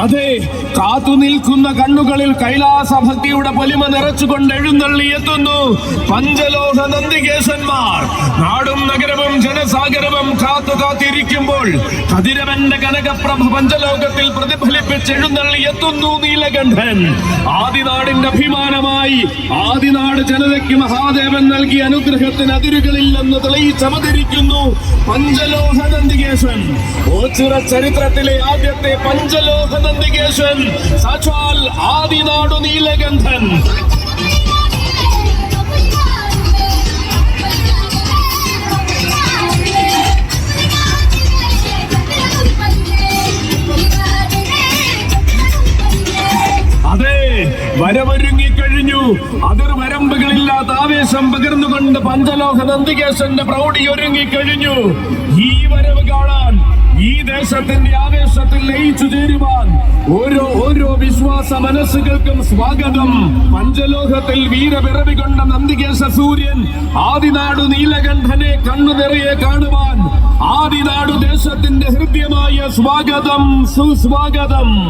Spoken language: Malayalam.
അതെ കാത്തു നിൽക്കുന്ന കണ്ണുകളിൽ കൈലാസ ഭക്തിയുടെ പൊലിമ നിറച്ചുകൊണ്ട് എഴുന്നള്ളി എത്തുന്നു പഞ്ചലോഹ നന്ദികേശന്മാർ. നാടും നഗരവും ജനസാഗരവും കാത്തു കാത്തിരിക്കുമ്പോൾ കതിരവന്റെ കനകപ്രഭ പഞ്ചലോകത്തിൽ പ്രതിഫലിപ്പിച്ച് എഴുന്നള്ളി എത്തുന്നു നീലകണ്ഠൻ. ആദിനാടിന്റെ അഭിമാനമായി ആദിനാട് ജനതയ്ക്ക് മഹാദേവൻ നൽകിയ അനുഗ്രഹത്തിന് അതിരുകളില്ലെന്ന് തെളിയിച്ചവതരിക്കുന്നു പഞ്ചലോഹ നന്ദികേശൻ. ചരിത്രത്തിലെ ആദ്യത്തെ പഞ്ചലോഹ നന്ദികേശൻ സാക്ഷാൽ ആദിനാടു നീലഗന്ധൻ അതെ വരവൊരുങ്ങി കഴിഞ്ഞു. അതിർ വരമ്പുകളില്ലാത്ത ആവേശം പകർന്നുകൊണ്ട് പഞ്ചലോഹ നന്ദികേശന്റെ പ്രൗഢി ഒരുങ്ങിക്കഴിഞ്ഞു ഈ വരവ് ഈ ദേശത്തിന്റെ ആവേശത്തിൽ ലയിച്ചു ചേരുവാൻ ഓരോ ഓരോ വിശ്വാസ മനസ്സുകൾക്കും സ്വാഗതം. പഞ്ചലോകത്തിൽ വീരപിറവി കൊണ്ട നന്ദികേശ സൂര്യൻ ആദിനാടു നീലകണ്ഠനെ കണ്ണു നിറയെ കാണുവാൻ ആദിനാടു ദേശത്തിന്റെ ഹൃദ്യമായ സ്വാഗതം സുസ്വാഗതം.